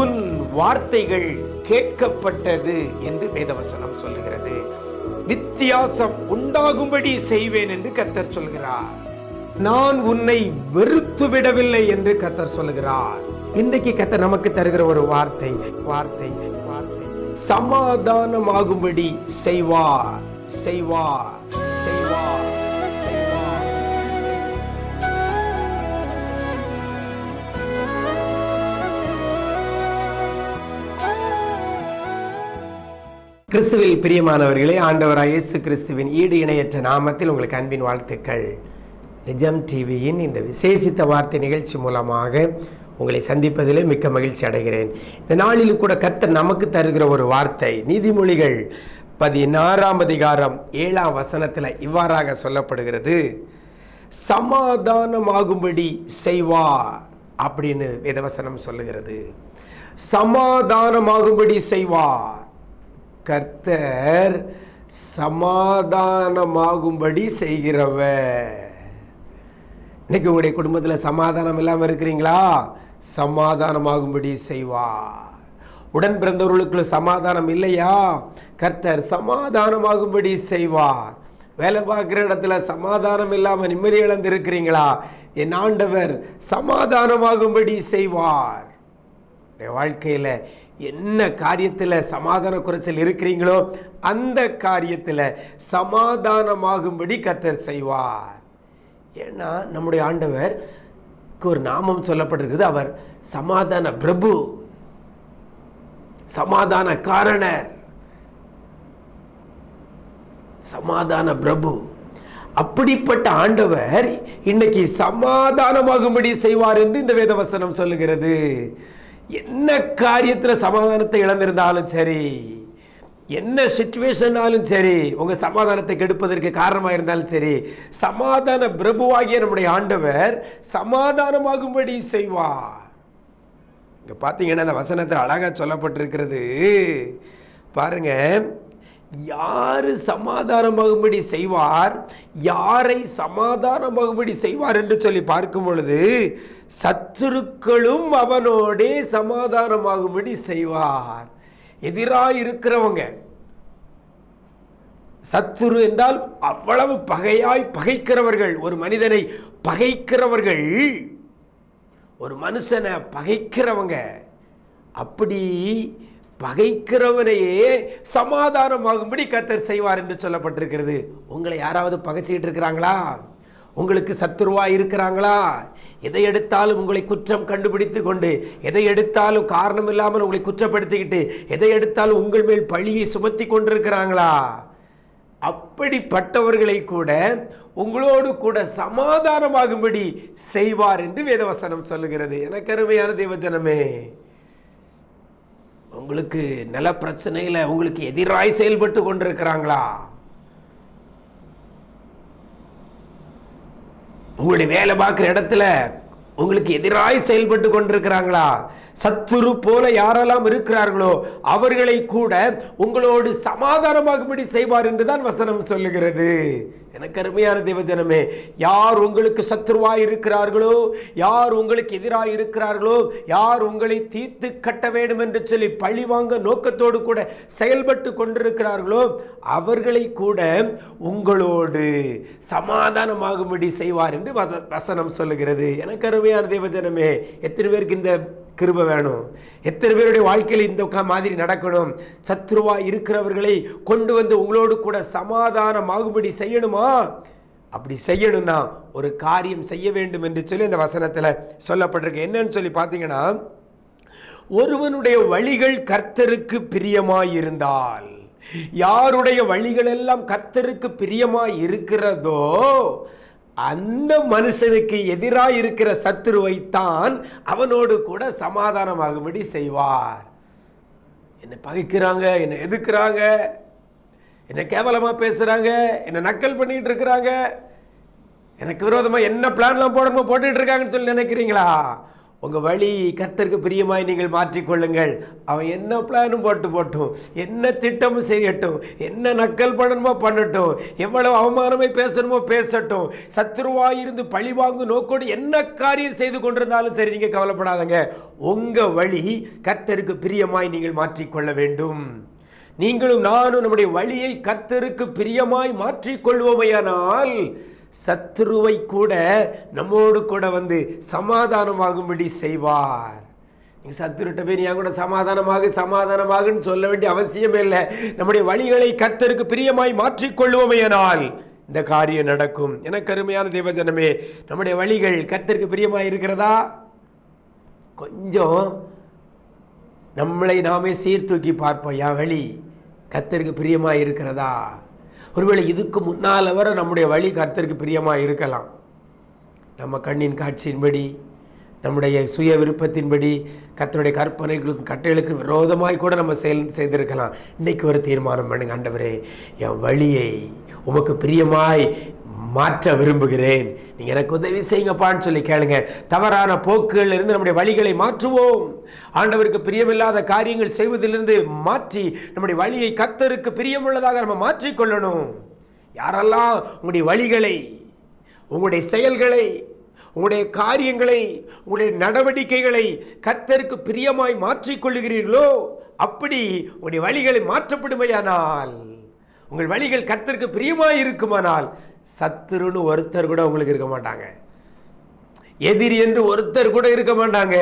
உன் வார்த்தைகள் கேட்கப்பட்டது என்று வேதவசனம் சொல்லுகிறது. வித்தியாசம் உண்டாகும்படி செய்வேன் என்று கத்தர் சொல்கிறார். நான் உன்னை வெறுத்து விடவில்லை என்று கத்தர் சொல்லுகிறார். இன்றைக்கு கத்தர் நமக்கு தருகிற ஒரு வார்த்தை வார்த்தை வார்த்தை. சமாதானமாகும்படி செய்வார் செய்வார். கிறிஸ்துவில் பிரியமானவர்களே ஆண்டவர் இயேசு கிறிஸ்துவின் ஈடு இணையற்ற நாமத்தில் உங்களுக்கு அன்பின் வாழ்த்துக்கள். நிஜம் டிவியின் இந்த விசேஷித்த வார்த்தை நிகழ்ச்சி மூலமாக உங்களை சந்திப்பதிலே மிக்க மகிழ்ச்சி அடைகிறேன். இந்த நாளில் கூட கர்த்தர் நமக்கு தருகிற ஒரு வார்த்தை நீதிமொழிகள் பதினாறாம் அதிகாரம் ஏழாம் வசனத்தில் இவ்வாறாக சொல்லப்படுகிறது. சமாதானமாகும்படி செய்வார் அப்படின்னு வேதவசனம் சொல்லுகிறது. சமாதானமாகும்படி செய்வார் கர்த்தர் சமாதானமாகும்படி செய்கிறவர். இன்னைக்கு உங்களுடைய குடும்பத்தில் சமாதானம் இல்லாமல் இருக்கிறீங்களா? சமாதானமாகும்படி செய்வார். உடன் பிறந்தவர்களுக்கு சமாதானம் இல்லையா? கர்த்தர் சமாதானமாகும்படி செய்வார். வேலை பார்க்குற இடத்துல சமாதானம் இல்லாமல் நிம்மதி இழந்து இருக்கிறீங்களா என் ஆண்டவர் சமாதானமாகும்படி செய்வார். வாழ்க்கையில் என்ன காரியத்தில் சமாதான குறைச்சல் இருக்கிறீங்களோ அந்த காரியத்தில் சமாதானமாகும்படி கத்தர் செய்வார். ஏன்னா நம்முடைய ஆண்டவர் ஒரு நாமம் சொல்லப்பட்டிருக்குது. அவர் சமாதான பிரபு சமாதான காரணர் சமாதான பிரபு. அப்படிப்பட்ட ஆண்டவர் இன்னைக்கு சமாதானமாகும்படி செய்வார் என்று இந்த வேதவசனம் சொல்லுகிறது. என்ன காரியத்தில் சமாதானத்தை இழந்திருந்தாலும் சரி என்ன சுச்சுவேஷனாலும் சரி உங்கள் சமாதானத்தை கெடுப்பதற்கு காரணமாக இருந்தாலும் சரி சமாதான பிரபுவாகிய நம்முடைய ஆண்டவர் சமாதானமாகும்படி செய்வார். இங்கே பார்த்தீங்கன்னா அந்த வசனத்தில் அழகாக சொல்லப்பட்டிருக்கிறது. பாருங்க யாரு சமாதானமாகும்படி செய்வார்? யாரை சமாதானமாகும்படி செய்வார் என்று சொல்லி பார்க்கும் பொழுது சத்துருக்களும் அவனோடே சமாதானமாகும்படி செய்வார். எதிராக இருக்கிறவங்க. சத்துரு என்றால் அவ்வளவு பகையாய் பகைக்கிறவர்கள். ஒரு மனிதனை பகைக்கிறவர்கள் ஒரு மனுஷனை பகைக்கிறவங்க. அப்படி பகைக்கிறவனையே சமாதானமாகும்படி கத்தர் செய்வார் என்று சொல்லப்பட்டிருக்கிறது. உங்களை யாராவது பகைச்சிக்கிட்டு இருக்கிறாங்களா? உங்களுக்கு சத்துருவா இருக்கிறாங்களா? எதை எடுத்தாலும் உங்களை குற்றம் கண்டுபிடித்து கொண்டு எதை எடுத்தாலும் காரணம் இல்லாமல் உங்களை குற்றப்படுத்திக்கிட்டு எதை எடுத்தாலும் உங்கள் மேல் பழியை சுமத்தி கொண்டிருக்கிறாங்களா? அப்படிப்பட்டவர்களை கூட உங்களோடு கூட சமாதானமாகும்படி செய்வார் என்று வேதவசனம் சொல்லுகிறது. எனக்கு அருமையான தேவஜனமே. உங்களுக்கு நில பிரச்சனையில் உங்களுக்கு எதிராய் செயல்பட்டு கொண்டிருக்கிறாங்களா? உங்களுடைய வேலை பார்க்குற இடத்துல உங்களுக்கு எதிராய் செயல்பட்டு கொண்டிருக்கிறாங்களா? சத்துரு போல யாரெல்லாம் இருக்கிறார்களோ அவர்களை கூட உங்களோடு சமாதானமாகும்படி செய்வார் என்றுதான் வசனம் சொல்லுகிறது. எனக்கு அருமையான தேவஜனமே யார் உங்களுக்கு சத்துருவாய் இருக்கிறார்களோ யார் உங்களுக்கு எதிராக இருக்கிறார்களோ யார் உங்களை தீர்த்து கட்ட வேண்டும் என்று சொல்லி பழி வாங்க நோக்கத்தோடு கூட செயல்பட்டு கொண்டிருக்கிறார்களோ அவர்களை கூட உங்களோடு சமாதானமாகும்படி செய்வார் என்று வசனம் சொல்லுகிறது. எனக்கு அருமையான தேவஜனமே எத்தனை பேருக்கு இந்த கிருப வேணும். எத்தனை பேருடைய வாழ்க்கையில் இந்த மாதிரி நடக்கணும்? சத்ருவா இருக்கிறவர்களை கொண்டு வந்து உங்களோடு கூட சமாதானமாகும்படி செய்யணுமா? அப்படி செய்யணும்னா ஒரு காரியம் செய்ய வேண்டும் என்று சொல்லி இந்த வசனத்தில் சொல்லப்பட்டிருக்கு. என்னன்னு சொல்லி பார்த்தீங்கன்னா ஒருவனுடைய வழிகள் கர்த்தருக்கு பிரியமாயிருந்தால் யாருடைய வழிகளெல்லாம் கர்த்தருக்கு பிரியமாய் இருக்கிறதோ அந்த மனுஷனுக்கு எதிராக இருக்கிற சத்துருவைத்தான் அவனோடு கூட சமாதானமாகும்படி செய்வார். என்னை பகைக்கிறாங்க என்னை எதுக்குறாங்க என்னை கேவலமாக பேசுகிறாங்க என்னை நக்கல் பண்ணிகிட்டு இருக்கிறாங்க எனக்கு விரோதமாக என்ன பிளான்லாம் போடணுமோ போட்டுட்ருக்காங்கன்னு சொல்லி நினைக்கிறீங்களா? உங்கள் வழி கர்த்தருக்கு பிரியமாய் நீங்கள் மாற்றிக்கொள்ளுங்கள். அவன் என்ன பிளானும் போட்டு போட்டும். என்ன திட்டமும் செய்யட்டும். என்ன நக்கல் பண்ணணுமோ பண்ணட்டும். எவ்வளவு அவமானமே பேசணுமோ பேசட்டும். சத்துருவாய் இருந்து பழி வாங்கும் நோக்கோடு என்ன காரியம் செய்து கொண்டிருந்தாலும் சரி நீங்கள் கவலைப்படாதங்க. உங்கள் வழி கர்த்தருக்கு பிரியமாய் நீங்கள் மாற்றிக்கொள்ள வேண்டும். நீங்களும் நானும் நம்முடைய வழியை கர்த்தருக்கு பிரியமாய் மாற்றிக்கொள்வோமையானால் சத்துருவை கூட நம்மோடு கூட வந்து சமாதானமாகும்படி செய்வார். நீங்கள் சத்துருட்ட போய் என் கூட சமாதானமாக சமாதானமாகன்னு சொல்ல வேண்டிய அவசியமே இல்லை. நம்முடைய வழிகளை கர்த்தருக்கு பிரியமாய் மாற்றிக்கொள்வோமையனால் இந்த காரியம் நடக்கும். எனக்கு அருமையான தேவஜனமே நம்முடைய வழிகள் கர்த்தருக்கு பிரியமாக இருக்கிறதா? கொஞ்சம் நம்மளை நாமே சீர்தூக்கி பார்ப்போம். என் வழி கத்தருக்கு பிரியமாக இருக்கிறதா? ஒருவேளை இதுக்கு முன்னால் வர நம்முடைய வழி கர்த்தருக்கு பிரியமாக இருக்கலாம். நம்ம கண்ணின் காட்சியின்படி நம்முடைய சுய விருப்பத்தின்படி கத்தருடைய கற்பனைகளுக்கும் கட்டளைகளுக்கு விரோதமாய் கூட நம்ம செயல் செய்திருக்கலாம். இன்றைக்கி ஒரு தீர்மானம் பண்ணுங்க ஆண்டவரே. என் வழியை உமக்கு பிரியமாய் மாற்ற விரும்புகிறேன். நீங்கள் எனக்கு உதவி செய்யுங்கப்பான்னு சொல்லி கேளுங்க. தவறான போக்குகள் இருந்து நம்முடைய வழிகளை மாற்றுவோம். ஆண்டவருக்கு பிரியமில்லாத காரியங்கள் செய்வதிலிருந்து மாற்றி நம்முடைய வழியை கத்தருக்கு பிரியமுள்ளதாக நம்ம மாற்றிக்கொள்ளணும். யாரெல்லாம் உங்களுடைய வழிகளை உங்களுடைய செயல்களை உங்களுடைய காரியங்களை உங்களுடைய நடவடிக்கைகளை கர்த்தருக்கு பிரியமாய் மாற்றிக்கொள்ளுகிறீர்களோ அப்படி உங்களுடைய வழிகளை மாற்றப்படுமையானால் உங்கள் வழிகள் கர்த்தருக்கு பிரியமாய் இருக்குமானால் சத்துருன்னு ஒருத்தர் கூட உங்களுக்கு இருக்க மாட்டாங்க. எதிரி என்று ஒருத்தர் கூட இருக்க மாட்டாங்க.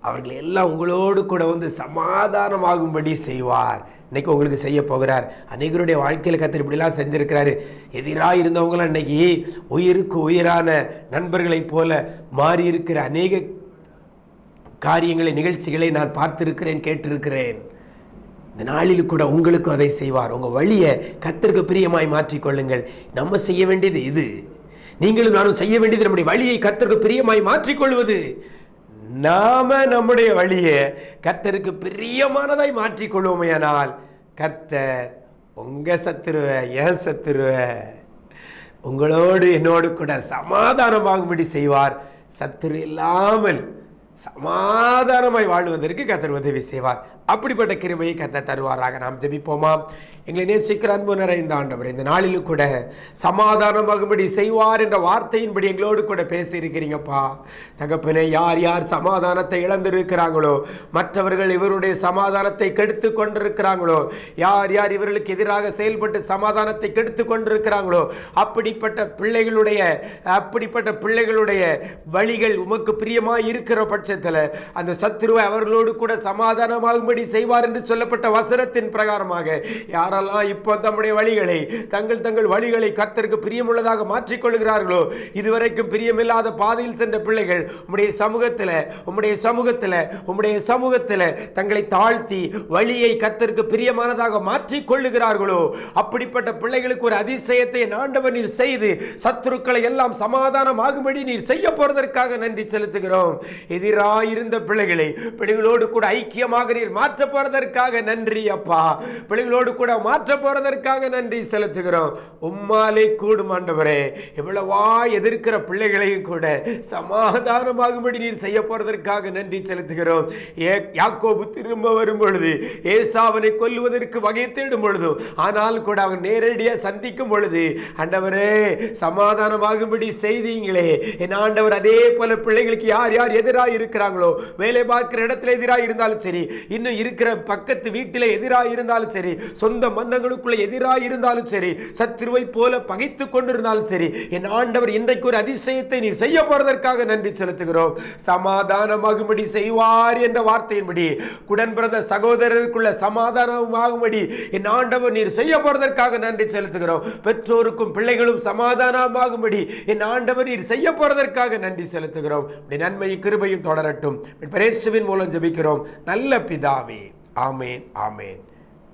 அவர்கள் எல்லாம் உங்களோடு கூட வந்து சமாதானமாகும்படி செய்வார். இன்றைக்கி உங்களுக்கு செய்ய போகிறார். அநேகருடைய வாழ்க்கையில் கத்தர் இப்படிலாம் செஞ்சுருக்கிறாரு. எதிராக இருந்தவங்களாம் இன்றைக்கி உயிருக்கு உயிரான நண்பர்களைப் போல மாறி இருக்கிற அநேக காரியங்களை நிகழ்ச்சிகளை நான் பார்த்திருக்கிறேன் கேட்டிருக்கிறேன். இந்த நாளில் கூட உங்களுக்கும் அதை செய்வார். உங்கள் வழியை கத்திற்கு பிரியமாய் மாற்றிக்கொள்ளுங்கள் நம்ம செய்ய வேண்டியது இது. நீங்களும் நானும் செய்ய வேண்டியது நம்முடைய வழியை கத்திற்கு பிரியமாய் மாற்றிக்கொள்வது நாம நம்முடைய வழியை கர்த்தருக்கு பிரியமானதாய் மாற்றிக்கொள்வோமையானால் கர்த்தர் உங்கள் சத்துருவ ஏன் சத்துருவ உங்களோடு என்னோடு கூட சமாதானமாகும்படி செய்வார். சத்துரு இல்லாமல் சமாதானமாய் வாழ்வதற்கு கத்தர் உதவி செய்வார். அப்படிப்பட்ட கிருமையை கத்த தருவாராக. நாம் ஜெபிப்போமா? எங்களை நேசிக்கிற அன்பு நிறைந்த ஆண்டவர் இந்த நாளிலும் கூட சமாதானமாகும்படி செய்வார் என்ற வார்த்தையின்படி எங்களோடு கூட பேசியிருக்கிறீங்கப்பா. தகப்பனை யார் யார் சமாதானத்தை இழந்திருக்கிறாங்களோ மற்றவர்கள் இவருடைய சமாதானத்தை கெடுத்து கொண்டிருக்கிறாங்களோ யார் யார் இவர்களுக்கு எதிராக செயல்பட்டு சமாதானத்தை கெடுத்து கொண்டிருக்கிறாங்களோ அப்படிப்பட்ட பிள்ளைகளுடைய அப்படிப்பட்ட பிள்ளைகளுடைய வழிகள் உமக்கு பிரியமாக இருக்கிற பட்சத்தில் அந்த சத்துருவை அவர்களோடு கூட சமாதானமாகும்படி செய்வார் என்று சொல்லப்பட்ட வசனத்தின் பிரகாரமாக யாரெல்லாம் இப்போ தம்முடைய வழிகளை தங்கள் தங்கள் வழிகளை கத்தருக்கு பிரியமுள்ளதாக மாற்றிக்கொள்கிறார்களோ இதுவரைக்கும் பிரியமில்லாத பாதையில் சென்ற பிள்ளைகள் உம்முடைய சமூகத்தில் உம்முடைய சமூகத்தில் உம்முடைய சமூகத்தில் தங்களை தாழ்த்தி வழியை கத்தருக்கு பிரியமானதாக மாற்றிக்கொள்ளுகிறார்களோ அப்படிப்பட்ட பிள்ளைகளுக்கு ஒரு அதிசயத்தை ஆண்டவர் நீர் செய்து சத்துருக்களை எல்லாம் சமாதானமாகும்படி நீர் செய்ய போறதற்காக நன்றி செலுத்துகிறோம். எதிராயிருந்த பிள்ளைகளை பிள்ளைகளோடு கூட ஐக்கியமாக நீர் மாற்ற போறதற்காக நன்றி அப்பா. பிள்ளைகளோடு கூட மாற்ற போறதற்காக நன்றி செலுத்துகிறோம். உம்மாலே கூடும் ஆண்டவரே. எவ்வளவா எதிர்க்கிற பிள்ளைகளையும் கூட சமாதானமாகும்படி நீர் செய்ய போறதற்காக நன்றி செலுத்துகிறோம். ஏ யாக்கோபு திரும்ப வரும் பொழுது ஏசாவனை கொல்லுவதற்கு வகை தேடும் பொழுதும் ஆனால் கூட அவன் நேரடியாக சந்திக்கும் பொழுது ஆண்டவரே சமாதானமாகும்படி செய்தீங்களே. என் ஆண்டவர் அதே போல பிள்ளைகளுக்கு யார் யார் எதிராக இருக்கிறாங்களோ வேலை பார்க்கிற இடத்துல எதிராக இருந்தாலும் சரி இன்னும் இருக்கிற பக்கத்து வீட்டில் எதிராக இருந்தாலும் சரி சொந்த மந்தங்களுக்குள்ள எதிராக இருந்தாலும் சரி சத்ருவை போல பகைத்து கொண்டிருந்தாலும் சரி என் ஆண்டவர் இன்றைக்கு ஒரு அதிசயத்தை நீர் செய்ய போறதற்காக நன்றி செலுத்துகிறோம். சமாதானமாகும்படி செய்வார் என்ற வார்த்தையின்படி குடன் பிறந்த சகோதரருக்குள்ள சமாதானமாகும்படி என் ஆண்டவர் நீர் செய்ய போறதற்காக நன்றி செலுத்துகிறோம். பெற்றோருக்கும் பிள்ளைகளும் சமாதானமாகும்படி என் ஆண்டவர் நீர் செய்ய போறதற்காக நன்றி செலுத்துகிறோம். உம்முடைய நன்மையும் கிருபையும் தொடரட்டும். பிரேசுவின் மூலம் ஜெபிக்கிறோம். நல்ல பிதா பிதாவே ஆமேன் ஆமேன்.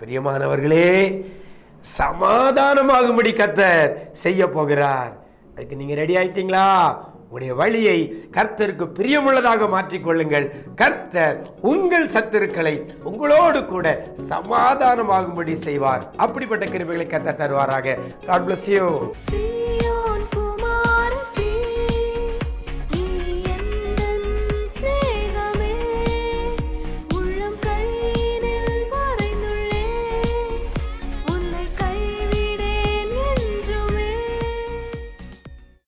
பிரியமானவர்களே சமாதானமாகும்படி கத்தர் செய்ய போகிறார். அதுக்கு நீங்க ரெடி ஆயிட்டீங்களா? உங்களுடைய வழியை கர்த்தருக்கு பிரியமுள்ளதாக மாற்றிக்கொள்ளுங்கள். கர்த்தர் உங்கள் சத்துருக்களை உங்களோடு கூட சமாதானமாகும்படி செய்வார். அப்படிப்பட்ட கிருபைகளை கர்த்தர் தருவாராக. God bless you